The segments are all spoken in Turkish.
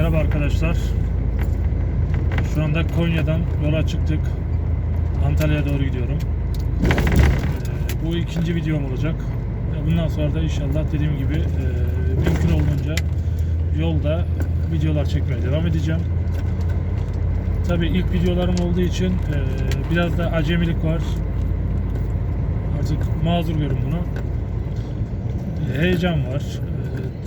Merhaba arkadaşlar. Şu anda Konya'dan yola çıktık. Antalya'ya doğru gidiyorum. Ee, bu ikinci videom olacak. Bundan sonra da inşallah dediğim gibi e, mümkün olduğunca yolda videolar çekmeye devam edeceğim. Tabii ilk videolarım olduğu için e, biraz da acemilik var. Artık mazur görün bunu. E, Heyecan var.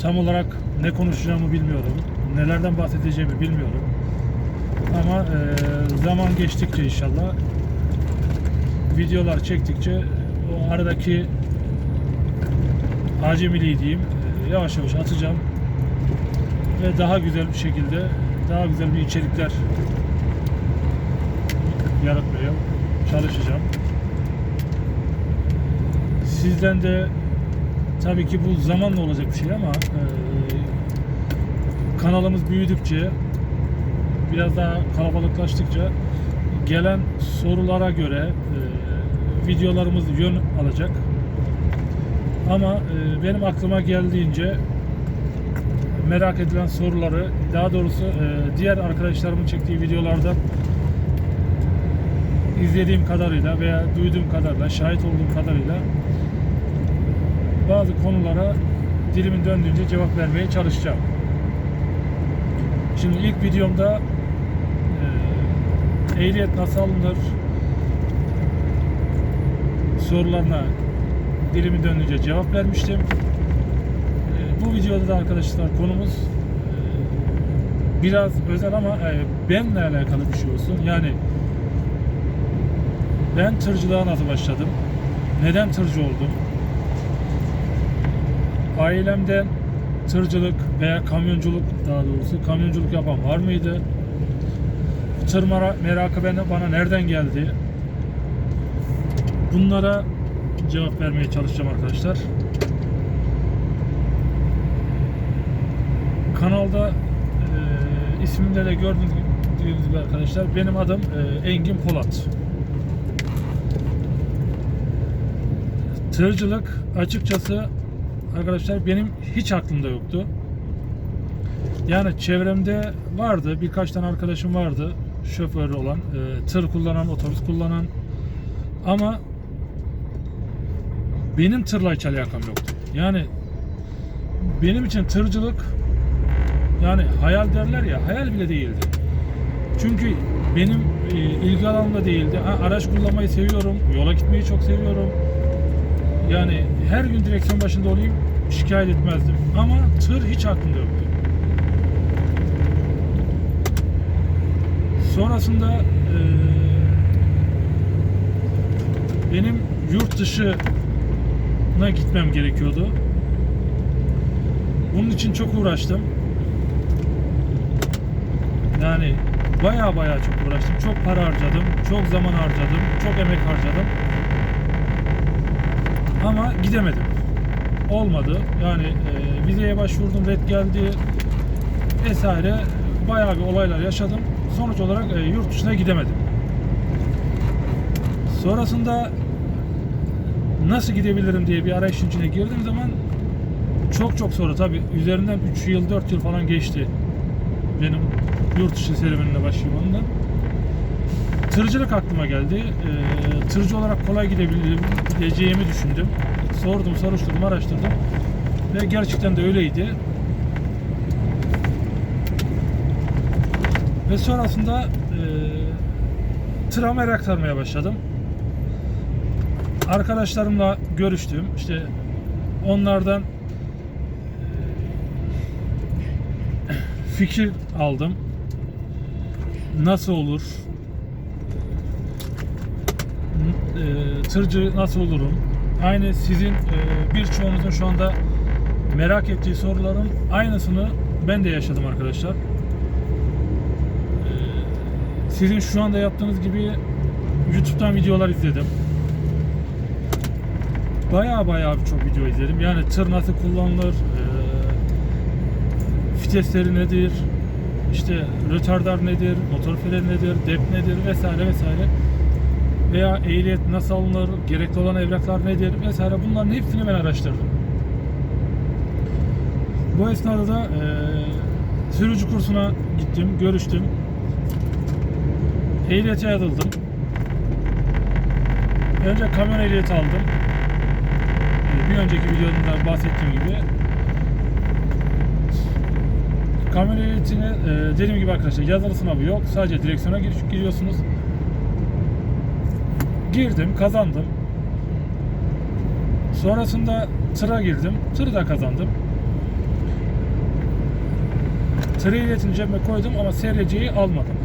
Tam olarak ne konuşacağımı bilmiyorum. Nelerden bahsedeceğimi bilmiyorum. Ama e, zaman geçtikçe inşallah videolar çektikçe o aradaki acemiliği diyeyim e, yavaş yavaş atacağım ve daha güzel bir şekilde daha güzel bir içerikler yaratmaya çalışacağım. Sizden de tabii ki bu zamanla olacak bir şey ama e, kanalımız büyüdükçe biraz daha kalabalıklaştıkça gelen sorulara göre e, videolarımız yön alacak. Ama e, benim aklıma geldiğince merak edilen soruları daha doğrusu e, diğer arkadaşlarımın çektiği videolardan izlediğim kadarıyla veya duyduğum kadarıyla, şahit olduğum kadarıyla bazı konulara dilimin döndüğünce cevap vermeye çalışacağım. Şimdi ilk videomda e, ehliyet nasıl alınır sorularına dilimin döndüğünce cevap vermiştim. E, bu videoda da arkadaşlar konumuz e, biraz özel ama e, benimle alakalı bir şey olsun. Yani ben tırcılığa nasıl başladım? Neden tırcı oldum? Ailemden tırcılık veya kamyonculuk daha doğrusu kamyonculuk yapan var mıydı? Tır mera- merakı bana, bana nereden geldi? Bunlara cevap vermeye çalışacağım arkadaşlar. Kanalda e, ismimde de gördüğünüz gibi arkadaşlar benim adım e, Engin Polat. Tırcılık açıkçası arkadaşlar benim hiç aklımda yoktu. Yani çevremde vardı, birkaç tane arkadaşım vardı şoförü olan, e, tır kullanan, otobüs kullanan ama benim tırla hiç alakam yoktu. Yani benim için tırcılık yani hayal derler ya, hayal bile değildi. Çünkü benim e, ilgi alanımda değildi. Ha, araç kullanmayı seviyorum, yola gitmeyi çok seviyorum. Yani her gün direksiyon başında olayım şikayet etmezdim. Ama tır hiç aklımda yoktu. Sonrasında eee, benim yurt dışına gitmem gerekiyordu. Bunun için çok uğraştım. Yani baya baya çok uğraştım. Çok para harcadım, çok zaman harcadım, çok emek harcadım. Ama gidemedim. Olmadı. Yani e, vizeye başvurdum, red geldi vesaire. Bayağı bir olaylar yaşadım. Sonuç olarak e, yurt dışına gidemedim. Sonrasında nasıl gidebilirim diye bir arayışın içine girdiğim zaman çok çok sonra tabi üzerinden 3 yıl 4 yıl falan geçti benim yurt dışı serüvenine başlamamdan. Tırcılık aklıma geldi. Ee, tırcı olarak kolay gidebilirim, gideceğimi düşündüm. Sordum, soruşturdum, araştırdım. Ve gerçekten de öyleydi. Ve sonrasında e, tıra merak sarmaya başladım. Arkadaşlarımla görüştüm. İşte onlardan e, fikir aldım. Nasıl olur? E, tırcı nasıl olurum? Aynı sizin e, birçoğunuzun şu anda merak ettiği soruların aynısını ben de yaşadım arkadaşlar. E, sizin şu anda yaptığınız gibi YouTube'dan videolar izledim. Baya baya çok video izledim. Yani tır nasıl kullanılır, e, vitesleri nedir, işte retardar nedir, motor freni nedir, dep nedir vesaire vesaire veya ehliyet nasıl alınır, gerekli olan evraklar nedir vesaire bunların hepsini ben araştırdım. Bu esnada da e, Sürücü kursuna gittim, görüştüm. Ehliyete yazıldım. Önce kamyon ehliyeti aldım. Bir önceki videomda bahsettiğim gibi. Kamyon ehliyetine e, dediğim gibi arkadaşlar yazılı sınavı yok. Sadece direksiyona giriş, giriyorsunuz. Girdim, kazandım. Sonrasında tıra girdim. Tırı da kazandım. Tırı ehliyetini cebime koydum ama SRC'yi almadım.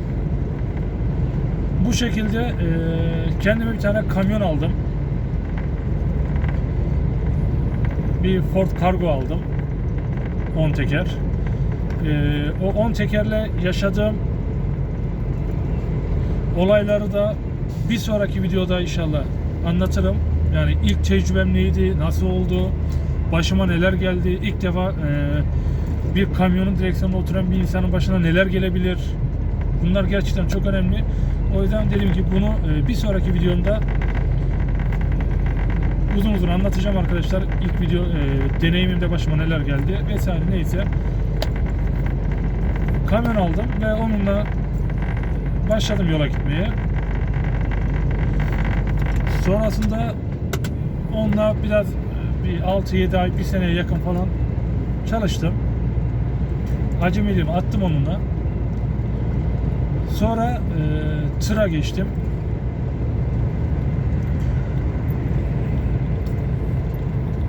Bu şekilde e, kendime bir tane kamyon aldım. Bir Ford Cargo aldım. 10 teker. E, o 10 tekerle yaşadığım olayları da bir sonraki videoda inşallah anlatırım. Yani ilk tecrübem neydi, nasıl oldu, başıma neler geldi, ilk defa e, bir kamyonun direksiyonuna oturan bir insanın başına neler gelebilir. Bunlar gerçekten çok önemli. O yüzden dediğim gibi bunu e, bir sonraki videomda uzun uzun anlatacağım arkadaşlar. İlk video e, deneyimimde başıma neler geldi vesaire neyse. Kamyon aldım ve onunla başladım yola gitmeye. Sonrasında onunla biraz e, bir 6-7 ay, bir seneye yakın falan çalıştım. Acemiliğimi attım onunla. Sonra e, tıra geçtim.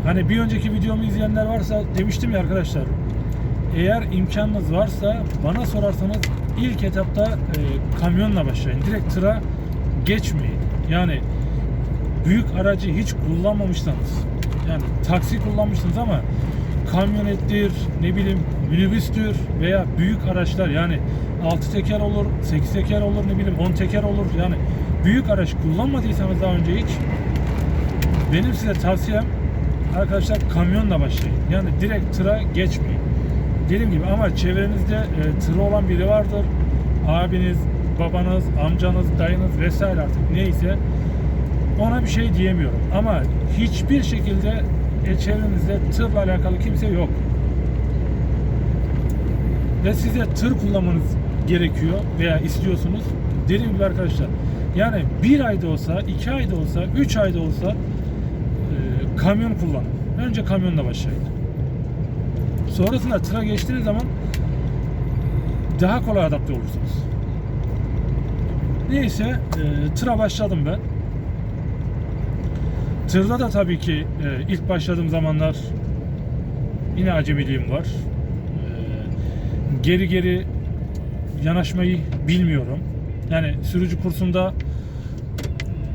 Hani bir önceki videomu izleyenler varsa demiştim ya arkadaşlar. Eğer imkanınız varsa bana sorarsanız ilk etapta e, kamyonla başlayın. Direkt tıra geçmeyin. Yani büyük aracı hiç kullanmamışsanız yani taksi kullanmışsınız ama kamyonettir, ne bileyim minibüstür veya büyük araçlar yani 6 teker olur, 8 teker olur, ne bileyim 10 teker olur. Yani büyük araç kullanmadıysanız daha önce hiç benim size tavsiyem arkadaşlar kamyonla başlayın. Yani direkt tıra geçmeyin. Dediğim gibi ama çevrenizde e, tırı olan biri vardır. Abiniz, babanız, amcanız, dayınız vesaire artık neyse ona bir şey diyemiyorum. Ama hiçbir şekilde çevrenizde tırla alakalı kimse yok. Ve size tır kullanmanız gerekiyor veya istiyorsunuz. Dediğim gibi arkadaşlar yani bir ayda olsa, iki ayda olsa, üç ayda olsa e, kamyon kullanın. Önce kamyonla başlayın. Sonrasında tıra geçtiğiniz zaman daha kolay adapte olursunuz. Neyse e, tıra başladım ben. Tırda da tabii ki e, ilk başladığım zamanlar yine acemiliğim var. E, geri geri yanaşmayı bilmiyorum. Yani sürücü kursunda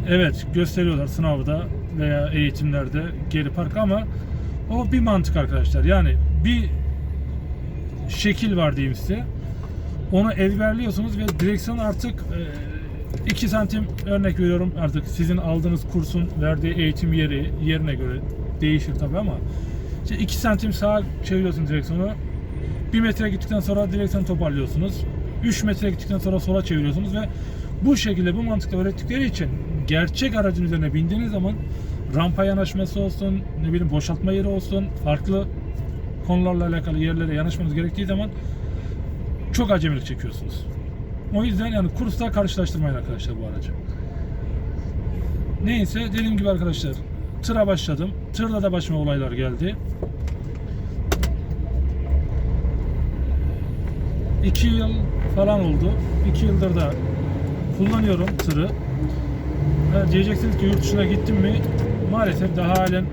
evet gösteriyorlar sınavda veya eğitimlerde geri park ama o bir mantık arkadaşlar. Yani bir şekil var diyeyim size. Onu ezberliyorsunuz ve direksiyon artık e, 2 santim örnek veriyorum artık. Sizin aldığınız kursun verdiği eğitim yeri yerine göre değişir tabi ama. İşte 2 santim sağa çeviriyorsun direksiyonu. 1 metre gittikten sonra direksiyonu toparlıyorsunuz. 3 metre gittikten sonra sola çeviriyorsunuz ve bu şekilde bu mantıkla öğrettikleri için gerçek aracın üzerine bindiğiniz zaman rampa yanaşması olsun ne bileyim boşaltma yeri olsun farklı konularla alakalı yerlere yanaşmanız gerektiği zaman çok acemilik çekiyorsunuz. O yüzden yani kursta karşılaştırmayın arkadaşlar bu aracı. Neyse dediğim gibi arkadaşlar tıra başladım. Tırda da başıma olaylar geldi. İki yıl falan oldu. İki yıldır da kullanıyorum tırı. Ha, diyeceksiniz ki yurt dışına gittim mi? Maalesef daha halen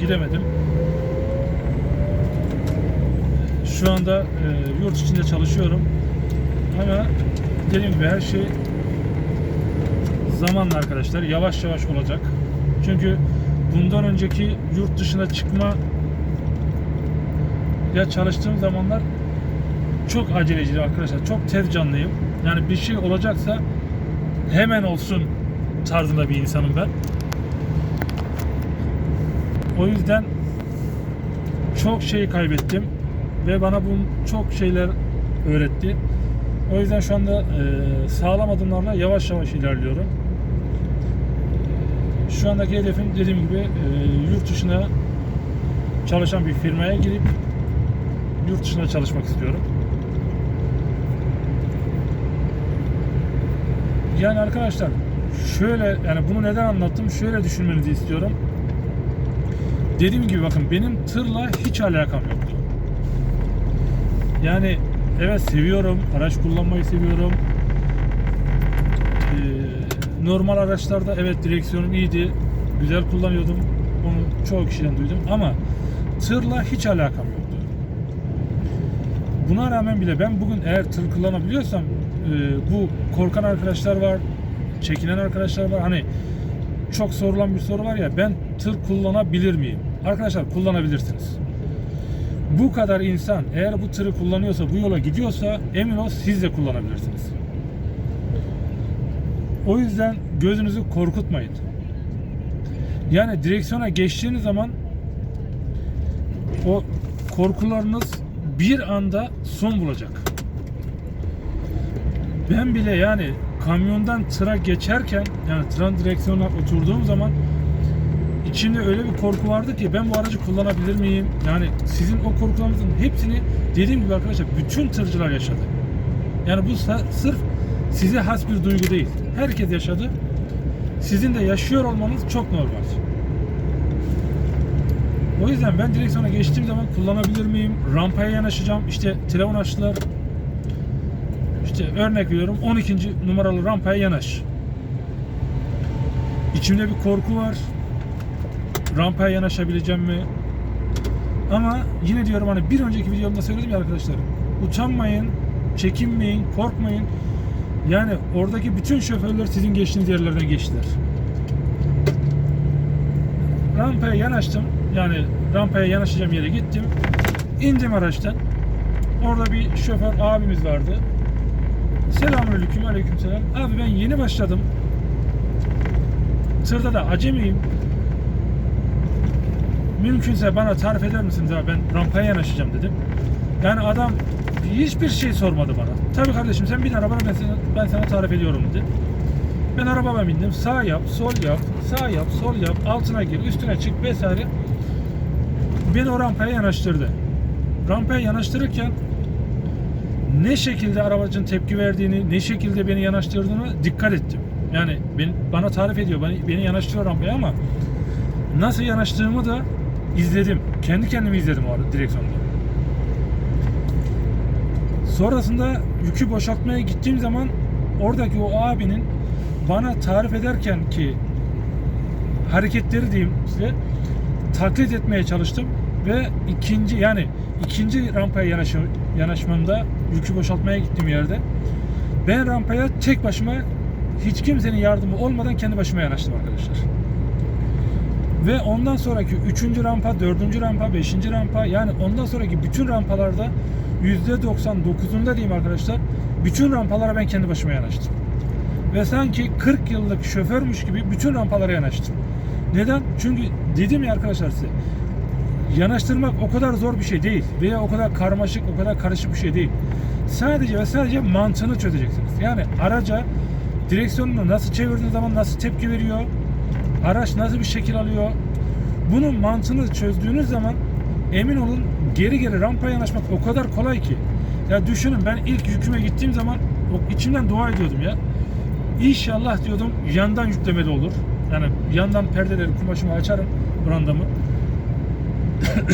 gidemedim. Şu anda e, yurt içinde çalışıyorum. Ama dediğim gibi her şey zamanla arkadaşlar yavaş yavaş olacak. Çünkü bundan önceki yurt dışına çıkma ya çalıştığım zamanlar çok aceleciydi arkadaşlar. Çok tez canlıyım. Yani bir şey olacaksa hemen olsun tarzında bir insanım ben. O yüzden çok şey kaybettim ve bana bu çok şeyler öğretti. O yüzden şu anda e, sağlam adımlarla yavaş yavaş ilerliyorum. E, şu andaki hedefim dediğim gibi e, yurt dışına çalışan bir firmaya girip yurt dışına çalışmak istiyorum. Yani arkadaşlar şöyle yani bunu neden anlattım? Şöyle düşünmenizi istiyorum. Dediğim gibi bakın benim tırla hiç alakam yoktu. Yani evet seviyorum. Araç kullanmayı seviyorum. Ee, normal araçlarda evet direksiyonum iyiydi. Güzel kullanıyordum. Onu çoğu kişiden duydum ama tırla hiç alakam yoktu. Buna rağmen bile ben bugün eğer tır kullanabiliyorsam e, bu korkan arkadaşlar var, çekinen arkadaşlar var. Hani çok sorulan bir soru var ya ben tır kullanabilir miyim? Arkadaşlar kullanabilirsiniz. Bu kadar insan eğer bu tırı kullanıyorsa, bu yola gidiyorsa emin ol siz de kullanabilirsiniz. O yüzden gözünüzü korkutmayın. Yani direksiyona geçtiğiniz zaman o korkularınız bir anda son bulacak. Ben bile yani kamyondan tıra geçerken yani tırın direksiyonuna oturduğum zaman içimde öyle bir korku vardı ki ben bu aracı kullanabilir miyim? Yani sizin o korkularınızın hepsini dediğim gibi arkadaşlar bütün tırcılar yaşadı. Yani bu sırf size has bir duygu değil. Herkes yaşadı. Sizin de yaşıyor olmanız çok normal. O yüzden ben direksiyona geçtiğim zaman kullanabilir miyim? Rampaya yanaşacağım. İşte telefon açtılar. İşte örnek veriyorum 12. numaralı rampaya yanaş. İçimde bir korku var. Rampaya yanaşabileceğim mi? Ama yine diyorum hani bir önceki videomda söyledim ya arkadaşlar. Utanmayın, çekinmeyin, korkmayın. Yani oradaki bütün şoförler sizin geçtiğiniz yerlerden geçtiler. Rampaya yanaştım. Yani rampaya yanaşacağım yere gittim. İndim araçtan. Orada bir şoför abimiz vardı. Selamünaleyküm, aleykümselam. Abi ben yeni başladım. Tırda da acemiyim. Mümkünse bana tarif eder misiniz abi ben rampaya yanaşacağım dedim. Yani adam hiçbir şey sormadı bana. Tabii kardeşim sen bin arabana ben sana, ben sana tarif ediyorum dedi. Ben arabama bindim. Sağ yap, sol yap, sağ yap, sol yap, altına gir, üstüne çık vesaire. Beni o rampaya yanaştırdı. Rampaya yanaştırırken ne şekilde arabacın tepki verdiğini, ne şekilde beni yanaştırdığını dikkat ettim. Yani beni, bana tarif ediyor, beni, beni yanaştırıyor rampaya ama nasıl yanaştığımı da izledim. Kendi kendimi izledim o arada direksiyonda. Sonrasında yükü boşaltmaya gittiğim zaman oradaki o abinin bana tarif ederken ki hareketleri diyeyim size taklit etmeye çalıştım ve ikinci yani ikinci rampaya yanaş, yanaşmamda yükü boşaltmaya gittiğim yerde ben rampaya tek başıma hiç kimsenin yardımı olmadan kendi başıma yanaştım arkadaşlar. Ve ondan sonraki üçüncü rampa, dördüncü rampa, beşinci rampa yani ondan sonraki bütün rampalarda %99'unda diyeyim arkadaşlar bütün rampalara ben kendi başıma yanaştım. Ve sanki 40 yıllık şoförmüş gibi bütün rampalara yanaştım. Neden? Çünkü dedim ya arkadaşlar size yanaştırmak o kadar zor bir şey değil veya o kadar karmaşık, o kadar karışık bir şey değil. Sadece ve sadece mantığını çözeceksiniz. Yani araca direksiyonunu nasıl çevirdiğiniz zaman nasıl tepki veriyor, araç nasıl bir şekil alıyor. Bunun mantığını çözdüğünüz zaman emin olun geri geri rampaya yanaşmak o kadar kolay ki. Ya düşünün ben ilk yüküme gittiğim zaman içimden dua ediyordum ya. İnşallah diyordum yandan yüklemeli olur. Yani yandan perdeleri kumaşımı açarım brandamı.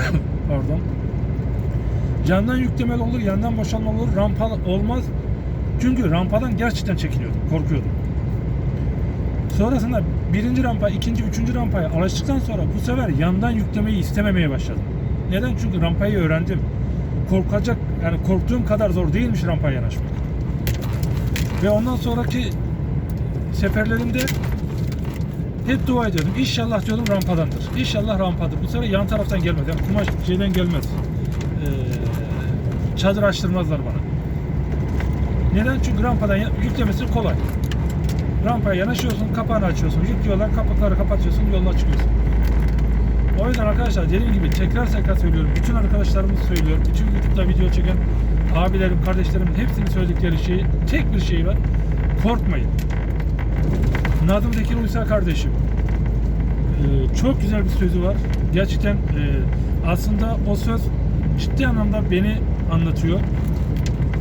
Pardon. Yandan yüklemeli olur, yandan boşalma olur, rampa olmaz. Çünkü rampadan gerçekten çekiniyordum, korkuyordum. Sonrasında birinci rampa, ikinci, üçüncü rampaya alıştıktan sonra bu sefer yandan yüklemeyi istememeye başladım. Neden? Çünkü rampayı öğrendim. Korkacak, yani korktuğum kadar zor değilmiş rampaya yanaşmak. Ve ondan sonraki seferlerimde hep dua ediyordum. İnşallah diyordum rampadandır. İnşallah rampadır. Bu sefer yan taraftan gelmez. Yani kumaş şeyden gelmez. Ee, çadır açtırmazlar bana. Neden? Çünkü rampadan yüklemesi kolay. Rampaya yanaşıyorsun, kapağını açıyorsun, yüklüyorlar, kapakları kapatıyorsun, yoluna çıkıyorsun. O yüzden arkadaşlar dediğim gibi tekrar tekrar söylüyorum. Bütün arkadaşlarımız söylüyor. Bütün YouTube'da video çeken abilerim, kardeşlerimin hepsinin söyledikleri şey, tek bir şey var. Korkmayın. Nadım Tekir Uysal kardeşim. Ee, çok güzel bir sözü var. Gerçekten e, aslında o söz ciddi anlamda beni anlatıyor.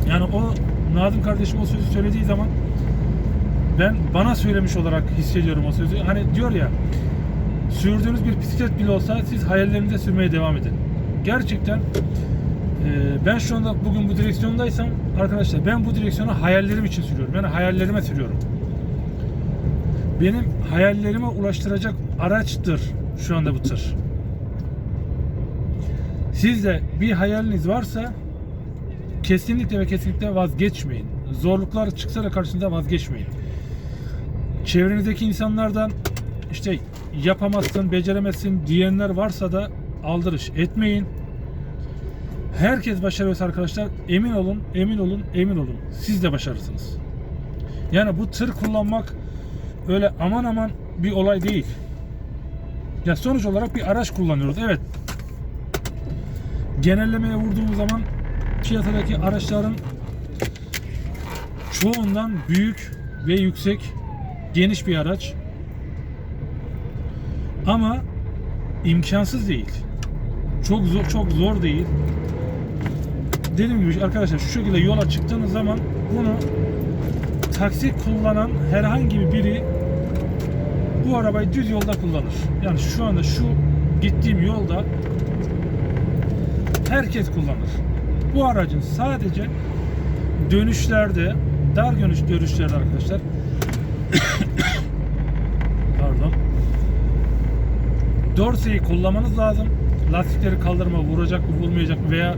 Yani o Nadim kardeşim o sözü söylediği zaman ben bana söylemiş olarak hissediyorum o sözü. Hani diyor ya sürdüğünüz bir bisiklet bile olsa siz hayallerinize sürmeye devam edin. Gerçekten e, ben şu anda bugün bu direksiyondaysam arkadaşlar ben bu direksiyonu hayallerim için sürüyorum. Yani hayallerime sürüyorum. Benim hayallerime ulaştıracak araçtır şu anda bu tır. Sizde bir hayaliniz varsa kesinlikle ve kesinlikle vazgeçmeyin. Zorluklar çıksa da karşınıza vazgeçmeyin. Çevrenizdeki insanlardan işte yapamazsın, beceremezsin diyenler varsa da aldırış etmeyin. Herkes başarıyorsa arkadaşlar emin olun, emin olun, emin olun. Siz de başarırsınız. Yani bu tır kullanmak öyle aman aman bir olay değil. Ya sonuç olarak bir araç kullanıyoruz. Evet. Genellemeye vurduğumuz zaman piyasadaki araçların çoğundan büyük ve yüksek geniş bir araç. Ama imkansız değil. Çok zor, çok zor değil. Dediğim gibi arkadaşlar şu şekilde yola çıktığınız zaman bunu taksi kullanan herhangi bir biri bu arabayı düz yolda kullanır. Yani şu anda şu gittiğim yolda herkes kullanır. Bu aracın sadece dönüşlerde, dar dönüş dönüşlerde arkadaşlar pardon dorseyi kullanmanız lazım. Lastikleri kaldırma vuracak mı vurmayacak mı veya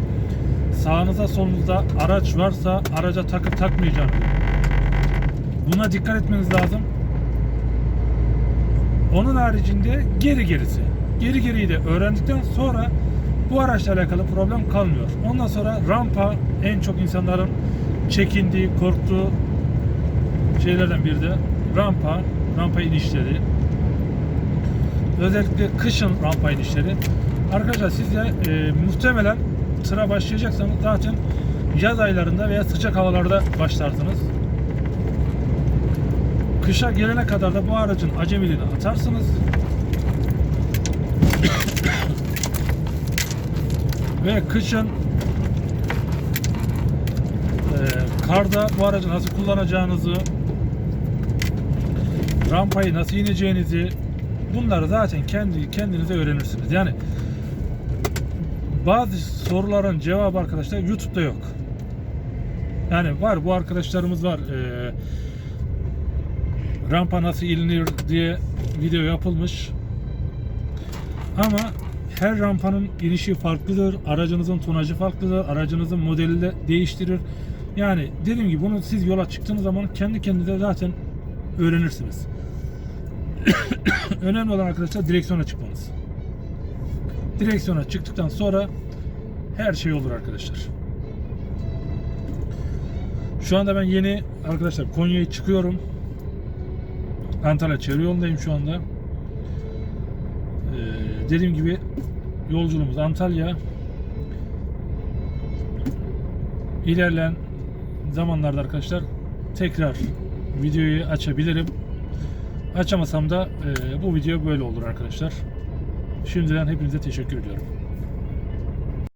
sağınıza solunuzda araç varsa araca takıp takmayacağını buna dikkat etmeniz lazım. Onun haricinde geri gerisi. Geri geriyi de öğrendikten sonra bu araçla alakalı problem kalmıyor. Ondan sonra rampa en çok insanların çekindiği, korktuğu şeylerden biri de rampa, rampa inişleri. Özellikle kışın rampa inişleri. Arkadaşlar siz de e, muhtemelen tıra başlayacaksanız zaten yaz aylarında veya sıcak havalarda başlarsınız. Kışa gelene kadar da bu aracın acemiliğini atarsınız. Ve kışın e, karda bu aracı nasıl kullanacağınızı, rampayı nasıl ineceğinizi bunları zaten kendi kendinize öğrenirsiniz. Yani bazı soruların cevabı arkadaşlar YouTube'da yok. Yani var bu arkadaşlarımız var. E, rampa nasıl inilir diye video yapılmış. Ama her rampanın inişi farklıdır. Aracınızın tonajı farklıdır. Aracınızın modeli de değiştirir. Yani dediğim gibi bunu siz yola çıktığınız zaman kendi kendinize zaten öğrenirsiniz. Önemli olan arkadaşlar direksiyona çıkmanız. Direksiyona çıktıktan sonra her şey olur arkadaşlar. Şu anda ben yeni arkadaşlar Konya'ya çıkıyorum. Antalya çevre yolundayım şu anda. Ee, dediğim gibi yolculuğumuz Antalya. İlerleyen zamanlarda arkadaşlar tekrar videoyu açabilirim. Açamasam da e, bu video böyle olur arkadaşlar. Şimdiden hepinize teşekkür ediyorum.